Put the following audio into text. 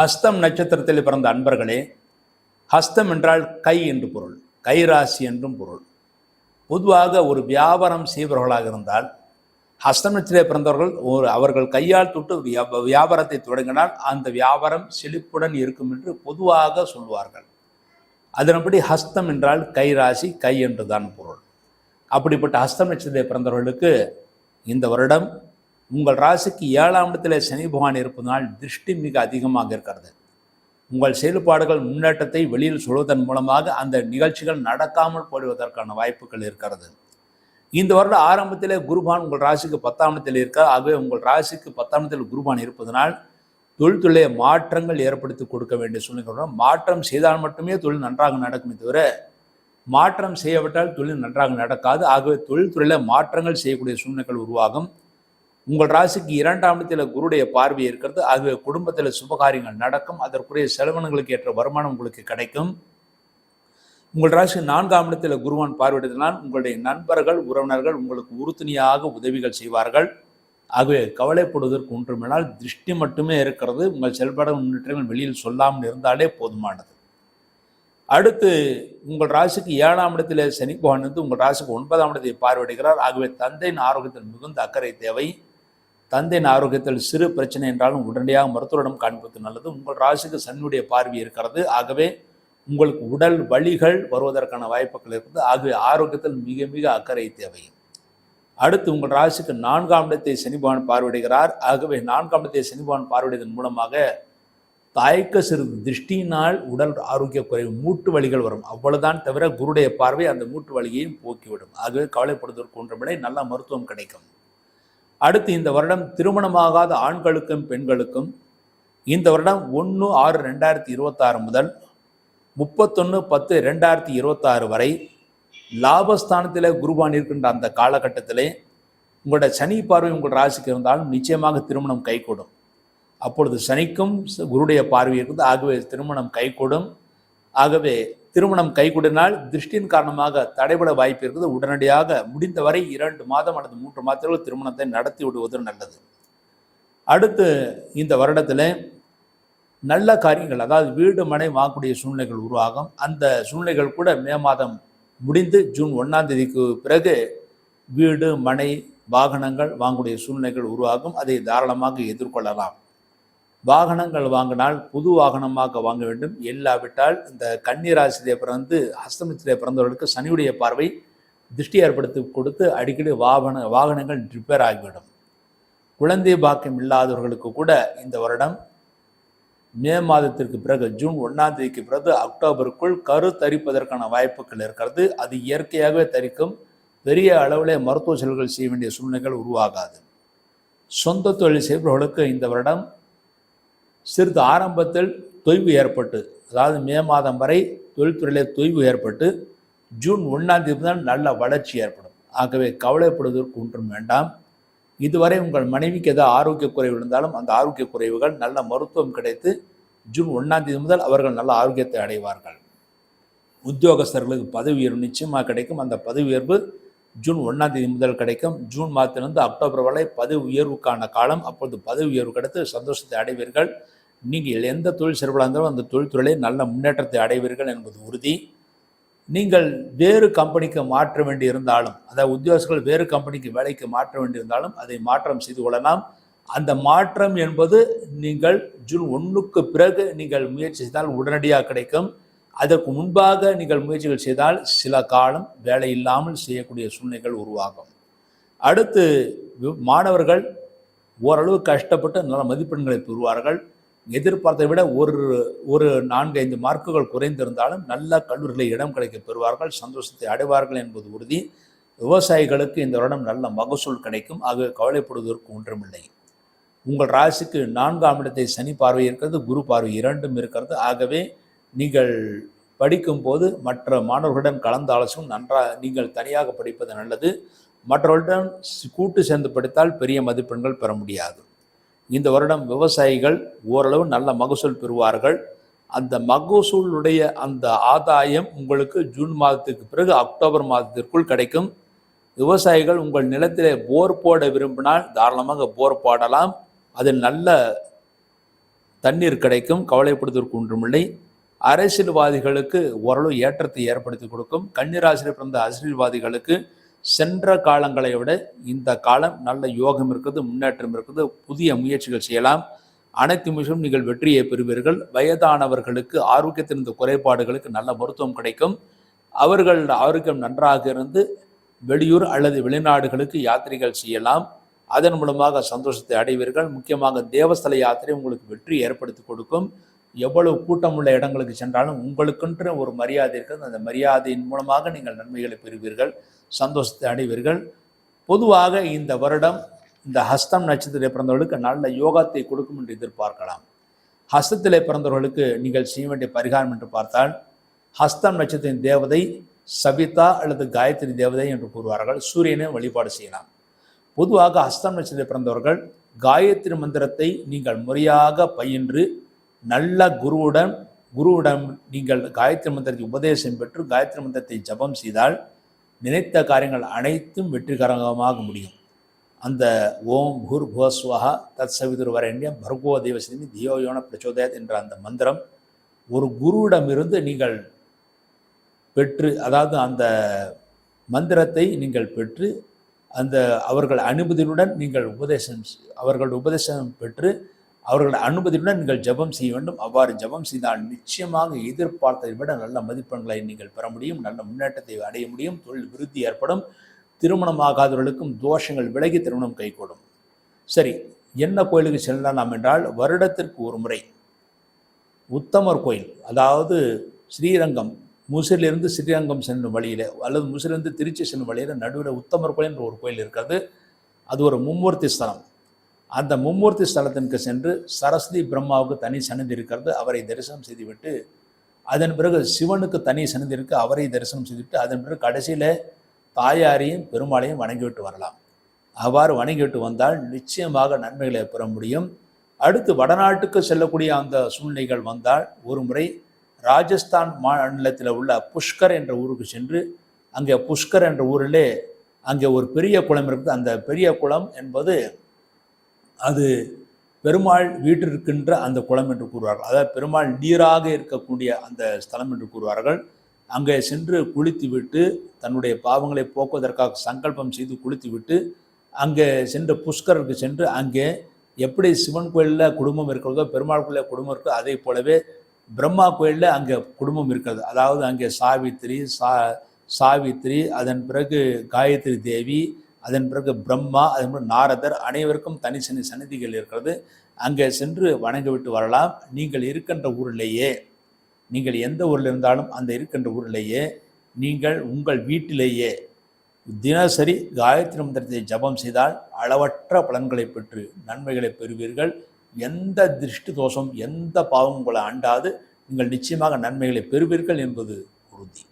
ஹஸ்தம் நட்சத்திரத்தில் பிறந்த அன்பர்களே ஹஸ்தம் என்றால் கை என்று பொருள் கைராசி என்றும் பொருள். பொதுவாக ஒரு வியாபாரம் செய்பவர்களாக இருந்தால் ஹஸ்தம் நட்சத்திர பிறந்தவர்கள் ஒரு அவர்கள் கையால் தொட்டு வியா- வியாபாரத்தை தொடங்கினால் அந்த வியாபாரம் செழிப்புடன் இருக்கும் என்று பொதுவாக சொல்வார்கள். அதன்படி ஹஸ்தம் என்றால் கைராசி கை என்றுதான் பொருள். அப்படிப்பட்ட ஹஸ்தம் நட்சத்திர பிறந்தவர்களுக்கு இந்த வருடம் உங்கள் ராசிக்கு ஏழாம் இடத்துல சனி பகவான் இருப்பதனால் திருஷ்டி மிக அதிகமாக இருக்கிறது. உங்கள் செயல்பாடுகள் முன்னேற்றத்தை வெளியில் சொல்வதன் மூலமாக அந்த நிகழ்ச்சிகள் நடக்காமல் போடுவதற்கான வாய்ப்புகள் இருக்கிறது. இந்த வருட ஆரம்பத்திலே குருபான் உங்கள் ராசிக்கு பத்தாம் இடத்தில் இருக்கார் ஆகவே உங்கள் ராசிக்கு பத்தாம் இடத்தில் குருபான் இருப்பதனால் தொழில்துறையை மாற்றங்கள் ஏற்படுத்தி கொடுக்க வேண்டிய சூழ்நிலை மாற்றம் செய்தால் மட்டுமே தொழில் நன்றாக நடக்குமே தவிர மாற்றம் செய்யப்பட்டால் தொழில் நன்றாக நடக்காது. ஆகவே தொழில்துறையில் மாற்றங்கள் செய்யக்கூடிய சூழ்நிலைகள் உருவாகும். உங்கள் ராசிக்கு இரண்டாம் இடத்தில் குருடைய பார்வை இருக்கிறது. ஆகவே குடும்பத்தில் சுபகாரியங்கள் நடக்கும். அதற்குரிய செலவினங்களுக்கு ஏற்ற வருமானம் உங்களுக்கு கிடைக்கும். உங்கள் ராசி நான்காம் இடத்தில் குருவான் பார்வையிட்டதனால் உங்களுடைய நண்பர்கள் உறவினர்கள் உங்களுக்கு உறுதுணையாக உதவிகள் செய்வார்கள். ஆகவே கவலைப்படுவதற்கு ஒன்றுமினால் திருஷ்டி மட்டுமே இருக்கிறது. உங்கள் செயல்பாடு முன்னேற்றங்கள் வெளியில் சொல்லாமல் இருந்தாலே போதுமானது. அடுத்து உங்கள் ராசிக்கு ஏழாம் இடத்தில் சனி பகவான் வந்து உங்கள் ராசிக்கு ஒன்பதாம் இடத்தை பார்வையிடுகிறார். ஆகவே தந்தையின் ஆரோக்கியத்தில் மிகுந்த அக்கறை தேவை. தந்தையின் ஆரோக்கியத்தில் சிறு பிரச்சனை என்றாலும் உடனடியாக மருத்துவரிடம் காண்பது நல்லது. உங்கள் ராசிக்கு சன்னுடைய பார்வை இருக்கிறது. ஆகவே உங்களுக்கு உடல் வலிகள் வருவதற்கான வாய்ப்புகள் இருக்குது. ஆகவே ஆரோக்கியத்தில் மிக மிக அக்கறை தேவை. அடுத்து உங்கள் ராசிக்கு நான்காம் இடத்தை சனிபகவான் பார்வையிடுகிறார். ஆகவே நான்காம் இடத்தை சனிபகவான் பார்வையிடுவதன் மூலமாக தாய்க்கு சிறிது திருஷ்டியினால் உடல் ஆரோக்கிய குறைவு மூட்டு வழிகள் வரும். அவ்வளவுதான் தவிர குருடைய பார்வை அந்த மூட்டு வழியையும் போக்கிவிடும். ஆகவே கவலைப்படுவதற்கு ஒன்றுமில்லை நல்ல மருத்துவம் கிடைக்கும். அடுத்து இந்த வருடம் திருமணமாகாத ஆண்களுக்கும் பெண்களுக்கும் இந்த வருடம் ஒன்று ஆறு ரெண்டாயிரத்தி இருபத்தாறு முதல் முப்பத்தொன்று பத்து ரெண்டாயிரத்தி இருபத்தாறு வரை லாபஸ்தானத்தில் குருபான் இருக்கின்ற அந்த காலகட்டத்திலே உங்களோட சனி பார்வை உங்கள் ராசிக்கு இருந்தாலும் நிச்சயமாக திருமணம் கைகூடும். அப்பொழுது சனிக்கும் ச- குருடைய பார்வை இருக்குது. ஆகவே திருமணம் கைகூடும். ஆகவே திருமணம் கைகூடினால் திருஷ்டியின் காரணமாக தடைபட வாய்ப்பு இருக்குது. உடனடியாக முடிந்தவரை இரண்டு மாதம் அல்லது மூன்று மாதத்தில் திருமணத்தை நடத்தி விடுவது நல்லது. அடுத்து இந்த வருடத்தில் நல்ல காரியங்கள் அதாவது வீடு மனை வாங்கக்கூடிய சூழ்நிலைகள் உருவாகும். அந்த சூழ்நிலைகள் கூட மே மாதம் முடிந்து ஜூன் ஒன்றாம் தேதிக்கு பிறகு வீடு மனை வாகனங்கள் வாங்கக்கூடிய சூழ்நிலைகள் உருவாகும். அதை தாராளமாக எதிர்கொள்ளலாம். வாகனங்கள் வாங்கினால் புது வாகனமாக வாங்க வேண்டும். இல்லாவிட்டால் இந்த கன்னிராசிலே பிறந்து ஹஸ்தமத்திலே பிறந்தவர்களுக்கு சனியுடைய பார்வை திருஷ்டி ஏற்படுத்தி கொடுத்து அடிக்கடி வாகன வாகனங்கள் ரிப்பேர் ஆகிவிடும். குழந்தை பாக்கியம் இல்லாதவர்களுக்கு கூட இந்த வருடம் மே மாதத்திற்கு பிறகு ஜூன் ஒன்றாம் தேதிக்கு பிறகு அக்டோபருக்குள் கரு தரிப்பதற்கான வாய்ப்புகள் இருக்கிறது. அது இயற்கையாகவே தரிக்கும். பெரிய அளவிலே மருத்துவ செலவுகள் செய்ய வேண்டிய சூழ்நிலைகள் உருவாகாது. சொந்த தொழில் செய்பவர்களுக்கு இந்த வருடம் சிறிது ஆரம்பத்தில் தொய்வு ஏற்பட்டு அதாவது மே மாதம் வரை தொழில்துறையிலே தொய்வு ஏற்பட்டு ஜூன் ஒன்றாம் தேதி முதல் நல்ல வளர்ச்சி ஏற்படும். ஆகவே கவலைப்படுவதற்கு ஒன்றும் வேண்டாம். இதுவரை உங்கள் மனைவிக்கு ஏதாவது ஆரோக்கிய குறைவு இருந்தாலும் அந்த ஆரோக்கிய குறைவுகள் நல்ல மருத்துவம் கிடைத்து ஜூன் ஒன்றாம் தேதி முதல் அவர்கள் நல்ல ஆரோக்கியத்தை அடைவார்கள். உத்தியோகஸ்தர்களுக்கு பதவி உயர்வு நிச்சயமாக கிடைக்கும். அந்த பதவி உயர்வு ஜூன் ஒன்றாம் தேதி முதல் கிடைக்கும். ஜூன் மாதத்திலிருந்து அக்டோபர் வரை பதவி உயர்வுக்கான காலம். அப்பொழுது பதவி உயர்வு கிடைத்து சந்தோஷத்தை அடைவீர்கள். நீங்கள் எந்த தொழில் சிறப்பாக இருந்தாலும் அந்த தொழில்துறையிலே நல்ல முன்னேற்றத்தை அடைவீர்கள் என்பது உறுதி. நீங்கள் வேறு கம்பெனிக்கு மாற்ற வேண்டி இருந்தாலும் அதாவது உத்தியோகஸ்தர்கள் வேறு கம்பெனிக்கு வேலைக்கு மாற்ற வேண்டியிருந்தாலும் அதை மாற்றம் செய்து கொள்ளலாம். அந்த மாற்றம் என்பது நீங்கள் ஜூன் ஒன்றுக்கு பிறகு நீங்கள் முயற்சி செய்தால் உடனடியாக கிடைக்கும். அதற்கு முன்பாக நீங்கள் முயற்சிகள் செய்தால் சில காலம் வேலை இல்லாமல் செய்யக்கூடிய சூழ்நிலைகள் உருவாகும். அடுத்து மாணவர்கள் ஓரளவு கஷ்டப்பட்டு நல்ல மதிப்பெண்களை பெறுவார்கள். எதிர்பார்த்ததை விட ஒரு ஒரு நான்கு ஐந்து மார்க்குகள் குறைந்திருந்தாலும் நல்ல கல்லூரிகளை இடம் கிடைக்க பெறுவார்கள். சந்தோஷத்தை அடைவார்கள் என்பது உறுதி. விவசாயிகளுக்கு இந்த வருடம் நல்ல மகசூல் கிடைக்கும். ஆகவே கவலைப்படுவதற்கு ஒன்றுமில்லை. உங்கள் ராசிக்கு நான்காம் இடத்தை சனி பார்வை இருக்கிறது குரு பார்வை இரண்டும் இருக்கிறது. ஆகவே நீங்கள் படிக்கும்போது மற்ற மாணவர்களுடன் கலந்து ஆலோசனும் நன்றாக நீங்கள் தனியாக படிப்பது நல்லது. மற்றவர்களுடன் கூட்டு சேர்ந்து படித்தால் பெரிய மதிப்பெண்கள் பெற முடியாது. இந்த வருடம் விவசாயிகள் ஓரளவு நல்ல மகசூல் பெறுவார்கள். அந்த மகசூலுடைய அந்த ஆதாயம் உங்களுக்கு ஜூன் மாதத்துக்கு பிறகு அக்டோபர் மாதத்திற்குள் கிடைக்கும். விவசாயிகள் உங்கள் நிலத்திலே போர் போட விரும்பினால் தாராளமாக போர் போடலாம். அதில் நல்ல தண்ணீர் கிடைக்கும். கவலைப்படுவதற்கு ஒன்றுமில்லை. அரசியல்வாதிகளுக்கு ஓரளவு ஏற்றத்தை ஏற்படுத்தி கொடுக்கும். கன்னிராசியில் பிறந்த அரசியல்வாதிகளுக்கு சென்ற காலங்களை விட இந்த காலம் நல்ல யோகம் இருக்குது முன்னேற்றம் இருக்குது புதிய முயற்சிகள் செய்யலாம். அனைத்து நிமிஷம் நீங்கள் வெற்றியை பெறுவீர்கள். வயதானவர்களுக்கு ஆரோக்கியத்தின் இந்த குறைபாடுகளுக்கு நல்ல மருத்துவம் கிடைக்கும். அவர்கள் ஆரோக்கியம் நன்றாக இருந்து வெளியூர் அல்லது வெளிநாடுகளுக்கு யாத்திரைகள் செய்யலாம். அதன் மூலமாக சந்தோஷத்தை அடைவீர்கள். முக்கியமாக தேவஸ்தல யாத்திரை உங்களுக்கு வெற்றி ஏற்படுத்தி கொடுக்கும். எவ்வளவு கூட்டமுள்ள இடங்களுக்கு சென்றாலும் உங்களுக்கென்று ஒரு மரியாதை இருக்கிறது. அந்த மரியாதையின் மூலமாக நீங்கள் நன்மைகளை பெறுவீர்கள் சந்தோஷத்தை அடைவீர்கள். பொதுவாக இந்த வருடம் இந்த ஹஸ்தம் நட்சத்திரத்தில் பிறந்தவர்களுக்கு நல்ல யோகத்தை கொடுக்கும் என்று எதிர்பார்க்கலாம். ஹஸ்தத்தில் பிறந்தவர்களுக்கு நீங்கள் செய்ய வேண்டிய பரிகாரம் என்று பார்த்தால் ஹஸ்தம் நட்சத்திரத்தின் தேவதை சபிதா அல்லது காயத்ரி தேவதை என்று கூறுவார்கள். சூரியனை வழிபாடு செய்யலாம். பொதுவாக ஹஸ்தம் நட்சத்திரத்தில் பிறந்தவர்கள் காயத்ரி மந்திரத்தை நீங்கள் முறையாக பயின்று நல்ல குருவுடன் குருவிடம் நீங்கள் காயத்ரி மந்திரத்தை உபதேசம் பெற்று காயத்ரி மந்திரத்தை ஜபம் செய்தால் நினைத்த காரியங்கள் அனைத்தும் வெற்றிகரமாக முடியும். அந்த ஓம் குர் புவஸ்வஹா தத் சவிதுர் வரண்யம் பர்கோ தேவசினி தியோயோன பிரச்சோதயத் என்ற அந்த மந்திரம். ஒரு குருவிடமிருந்து நீங்கள் பெற்று அதாவது அந்த மந்திரத்தை நீங்கள் பெற்று அந்த அவர்கள் அனுமதியுடன் நீங்கள் உபதேசம் அவர்கள் உபதேசம் பெற்று அவர்கள் அனுமதியுடன் நீங்கள் ஜெபம் செய்ய வேண்டும். அவ்வாறு ஜெபம் செய்தால் நிச்சயமாக எதிர்பார்த்ததை விட நல்ல மதிப்பெண்களை நீங்கள் பெற முடியும். நல்ல முன்னேற்றத்தை அடைய முடியும். தொழில் விருத்தி ஏற்படும். திருமணமாகாதவர்களுக்கும் தோஷங்கள் விலகி திருமணம் கைகூடும். சரி என்ன கோயிலுக்கு செல்லலாம் என்றால் வருடத்திற்கு ஒரு முறை உத்தமர் கோயில். அதாவது ஸ்ரீரங்கம் முசிலிருந்து ஸ்ரீரங்கம் செல்லும் வழியில் அல்லது முசிலிருந்து திருச்சி செல்லும் வழியில் நடுவில் உத்தமர் கோயில் என்ற ஒரு கோயில் இருக்கிறது. அது ஒரு மும்மூர்த்தி ஸ்தலம். அந்த மும்மூர்த்தி ஸ்தலத்திற்கு சென்று சரஸ்வதி பிரம்மாவுக்கு தனி சன்னதி இருக்கிறது அவரை தரிசனம் செய்துவிட்டு அதன் பிறகு சிவனுக்கு தனி சன்னதி இருக்கு அவரை தரிசனம் செய்துவிட்டு அதன் பிறகு கடைசியில் தாயாரையும் பெருமாளையும் வணங்கிவிட்டு வரலாம். அவ்வாறு வணங்கிவிட்டு வந்தால் நிச்சயமாக நன்மைகளை பெற முடியும். அடுத்து வடநாட்டுக்கு செல்லக்கூடிய அந்த சூழ்நிலைகள் வந்தால் ஒரு முறை ராஜஸ்தான் மாநிலத்தில் உள்ள புஷ்கர் என்ற ஊருக்கு சென்று அங்கே புஷ்கர் என்ற ஊரிலே அங்கே ஒரு பெரிய குளம் இருக்குது. அந்த பெரிய குளம் என்பது அது பெருமாள் வீட்டிற்கின்ற அந்த குளம் என்று கூறுவார்கள். அதாவது பெருமாள் நீராக இருக்கக்கூடிய அந்த ஸ்தலம் என்று கூறுவார்கள். அங்கே சென்று குளித்துவிட்டு தன்னுடைய பாவங்களை போக்குவதற்காக சங்கல்பம் செய்து குளித்துவிட்டு அங்கே சென்று புஷ்கருக்கு சென்று அங்கே எப்படி சிவன் கோயிலில் குடும்பம் இருக்கிறதோ பெருமாள் கோயிலில் குடும்பம் இருக்கோ அதே போலவே பிரம்மா கோயிலில் அங்கே குடும்பம் இருக்கிறது. அதாவது அங்கே சாவித்திரி சா சாவித்திரி அதன் பிறகு காயத்ரி தேவி அதன் பிறகு பிரம்மா அதன் பிறகு நாரதர் அனைவருக்கும் தனித்தனி சன்னதிகள் இருக்கிறது. அங்கே சென்று வணங்கிவிட்டு வரலாம். நீங்கள் இருக்கின்ற ஊரிலேயே நீங்கள் எந்த ஊரில் இருந்தாலும் அந்த இருக்கின்ற ஊரிலேயே நீங்கள் உங்கள் வீட்டிலேயே தினசரி காயத்ரி மந்திரத்தை ஜபம் செய்தால் அளவற்ற பலன்களை பெற்று நன்மைகளை பெறுவீர்கள். எந்த திருஷ்டி தோஷம் எந்த பாவம் உங்களை அண்டாது நீங்கள் நிச்சயமாக நன்மைகளை பெறுவீர்கள் என்பது உறுதி.